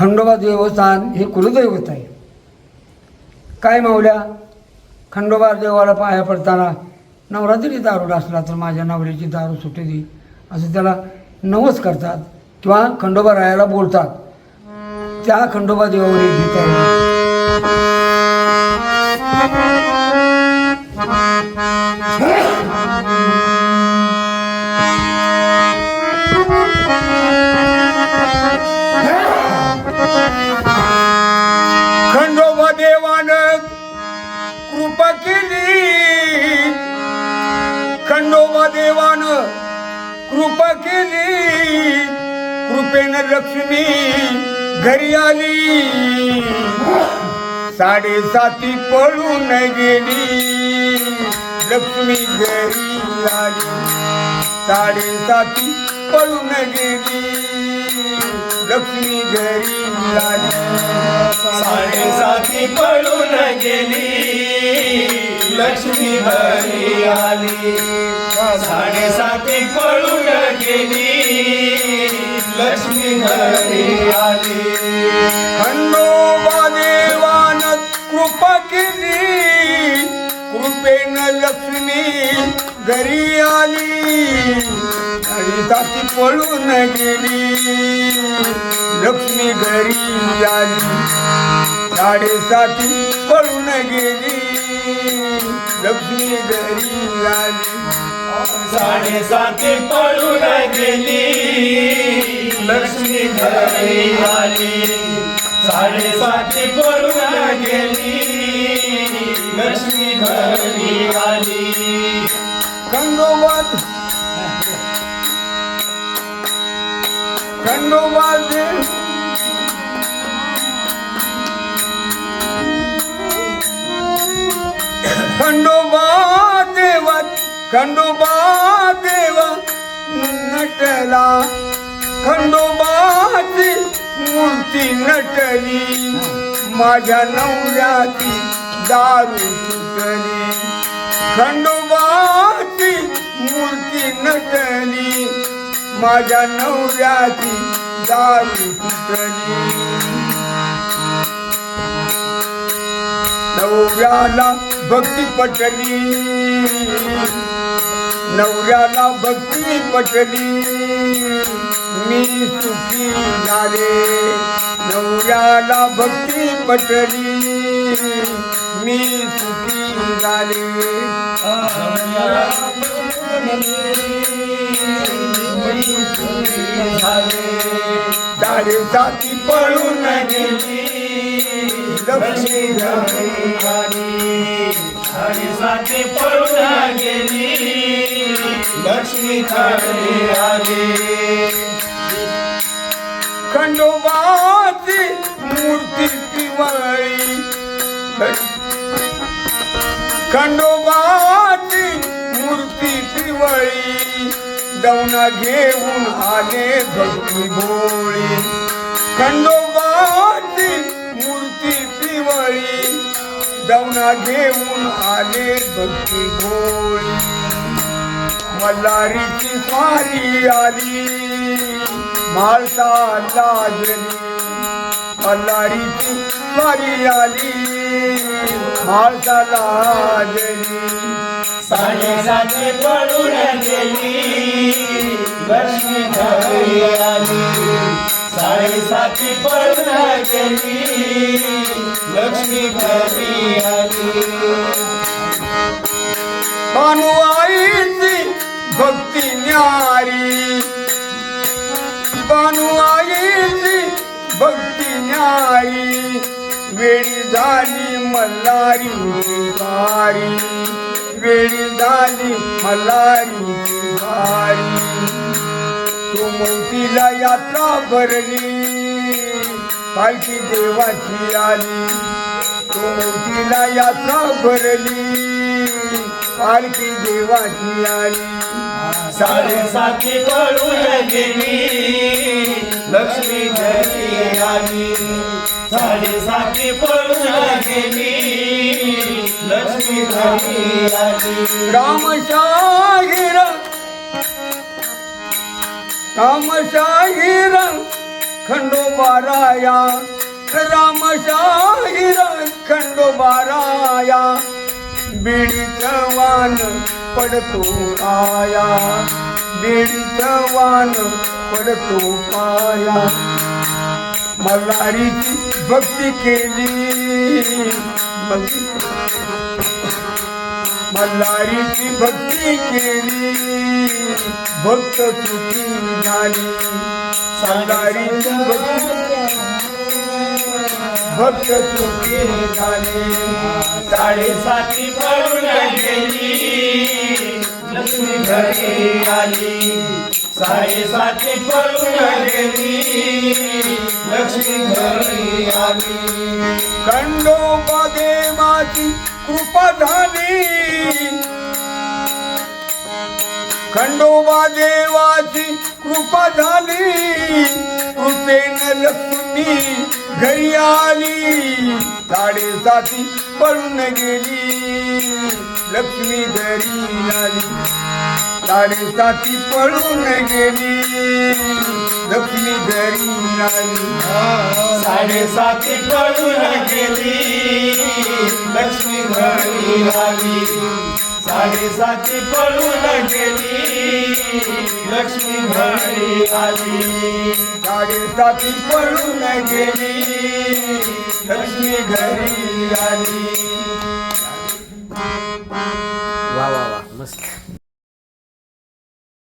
खंडोबा देवस्थान हे कुलदैवत आहे. काय मावल्या खंडोबा देवाला पाया पडताना नवरा जरी दारूड असला तर माझ्या नवऱ्याची दारू सुटे दे असं त्याला नवस करतात किंवा खंडोबा रायाला बोलतात. त्या खंडोबा देवावर गीत आहे. कृपा केली. कृपेन लक्ष्मी घरी आली. साडेसाती पळून गेली. लक्ष्मी घरी आली. साडेसाती पळून गेली. लक्ष्मी घरी आली. साडेसाती पळून गेली. लक्ष्मी घरी आली. साडेसाती पळून गेली. लक्ष्मी घरी आली. खंडोबा देवान कृपा केली. कृपेन लक्ष्मी घरी आली. आणि ताती पळून गेली. लक्ष्मी घरी आली. साडेसाती पळून गेली. लक्ष्मी घरी आली. साडेसाती पळून गेली. लक्ष्मी घरी आली. साडेसाती पळून गेली. लक्ष्मी घरी आली. खंडोबाद खंडोबाद खंडो खंडोबा देवा नटला. खंडोबाची मूर्ती नटली. माझ्या नवऱ्याची दारू सुटली. खंडोबाची मूर्ती नटली. माझ्या नवऱ्याची दारू सुटली. नवऱ्याला भक्ती पटली. नवऱ्याला भक्ती पटली मी सुखी झाले. नवऱ्याला भक्ती पटली मी सुखी झाले. झाले जाती पळून गेली लक्ष्मी झाली साथी पळून गेली लक्ष्मी घरी आली खंडोबाची मूर्ती पिवळी. खंडोबाची मूर्ती पिवळी. दौना घेऊन आले भक्ती गोळी खंडोबाची मूर्ती पिवळी. दौना घेऊन आले भक्ती गोळी मल्हारीची स्वारी आली. माळसा लागली मल्हारीची स्वारी आली. माळसा लाजली. साडेसाती पडून गेली. लक्ष्मी घरी आली. साडेसाती पडून गेली. लक्ष्मी घरी न्यारी। बानुआईची भक्ती न्यारी। वेळी झाली मल्हारी भारी वेळी झाली मल्हारी वारी तुमतीला यात्रा भरली। पालखी देवाची आली। तुमतीला यात्रा भरली। पालखी देवाची आली। साडेसाती पळून गेली. लक्ष्मी घरी आली. साडेसाती पळून गेली. लक्ष्मी घरी आली. रामशाहीर रामशाहीर खंडोबाराया रामशाहीर खंडोबाराया बीडीच वान पडतो आया. बीडीच वान पडतो पाया. मल्हारीची भक्ती केली. मल्हारीची भक्ती केली. भक्त चुकी झाली. सांगारीची भक्ती भक्त चुकी झाली. साडेसाती पळून गेली साडेसाती पळून गेली लक्ष्मी घरी आली. खंडोबा देवाची कृपा झाली. खंडोबा देवाची कृपा झाली. कृपेन लक्ष्मी घरी आली. साडेसाती पळून गेली. लक्ष्मी घरी आली. साडेसाती पळून गेली. लक्ष्मी घरी आली साडेसाती पळून गेली. लक्ष्मी घरी आली साडेसाती पळून गेली. लक्ष्मी घरी आली. साडेसाती पळून गेली. लक्ष्मी घरी आली. वा वा वा. मस्त.